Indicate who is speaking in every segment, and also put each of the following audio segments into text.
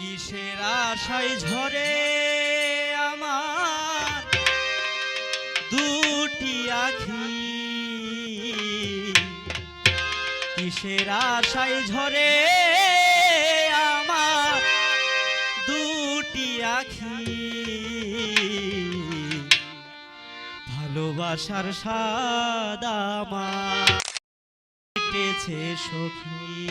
Speaker 1: কিসের আশায় ঝরে আমার দুটি আখি? কিসের আশায় ঝরে আমার দুটি আখি? ভালোবাসার সাদা মা সখী।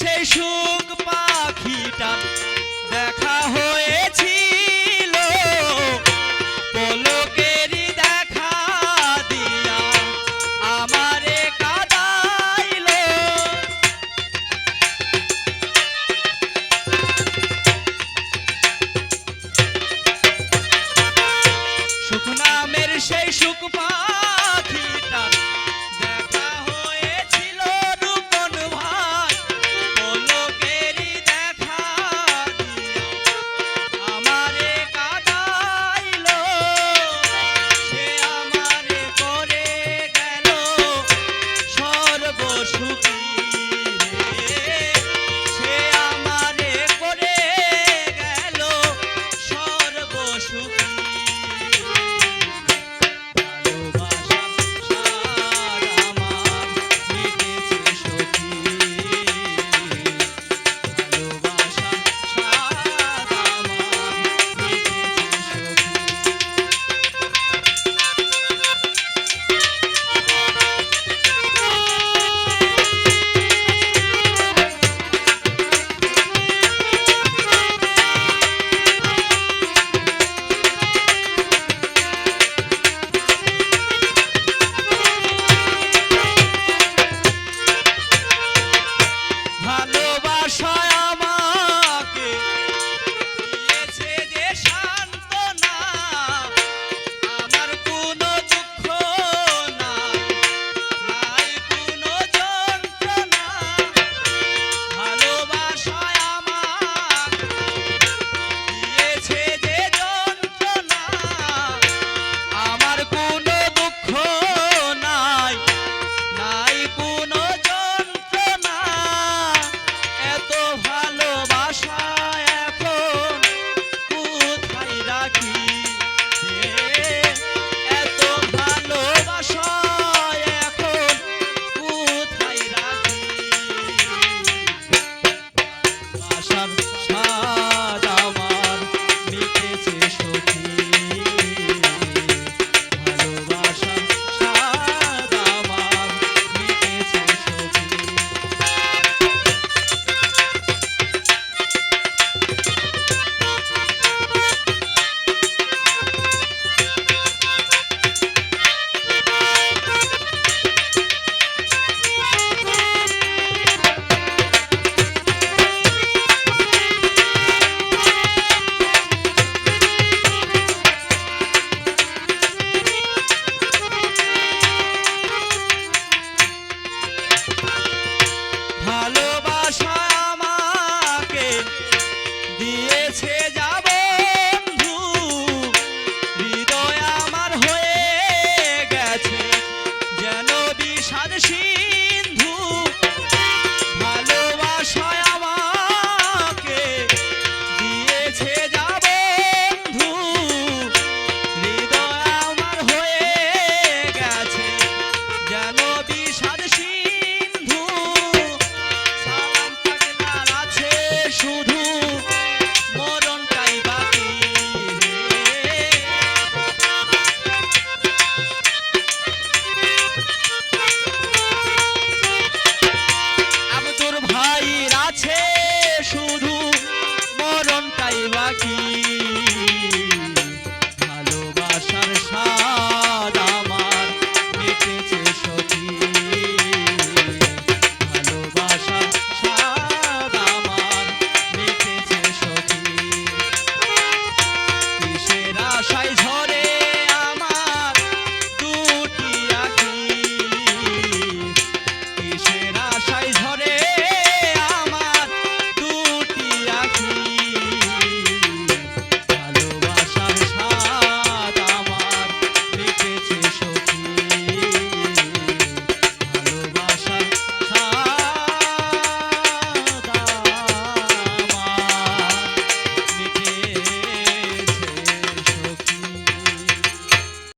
Speaker 1: সেই সুখ পাখিটা দেখা হয়েছিল। পলকেরই দেখা দিয়া আমারে কাদাইল। সুখ নামের সেই সুখ পাখিটা